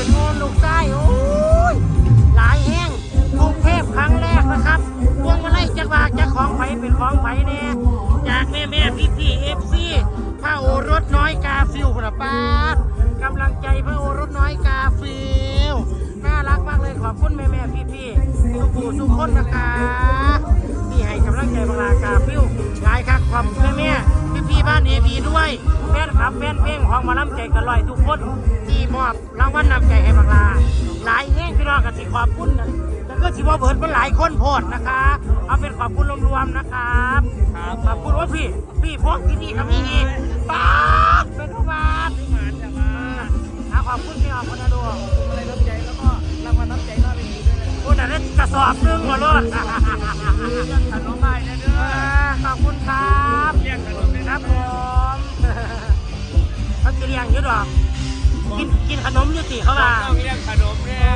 เป็นโฮมลูกใต้โอ้ยหลายแห้งกรุงเทพครั้งแรกนะครับพวงมาลัยจากวากจากของไผเป็นของไผ่แน่จากแม่แม่พี่พี่เอฟซีพระโอรสน้อยกาฟิลประปาดกำลังใจพระโอรสน้อยกาฟิลน่ารักมากเลยขอบคุณแม่แม่พี่พี่ทุกผู้ทุกคนนะครับ แฟนคลับแฟนเพลงของหมาล้ำใจกันลอยทุกคนที่มอบรางวัลนำใจให้บังลา หลายแง่งพี่น้องกันสิขอบคุณกันแต่ก็สิว่าเบิดเป็นหลายคนโพดนะคะ เอาเป็นขอบคุณรวมๆนะครับครับขอบคุณว่าพี่ พี่พวกที่นี่ก็มีอีกป้าดเป็นทุกบาทหมานจะมาอะขอบคุณพี่ออกคนละดวงอะไรน้ำใจแล้วก็รางวัลน้ำใจหน้าเวทีด้วยนะโอ้แต่ได้กระสอบหนึงหัวรถ กินยังอยู่ดอก กินกินขนมยุติเขาว่า ต้องเลี้ยงขนมเนี่ย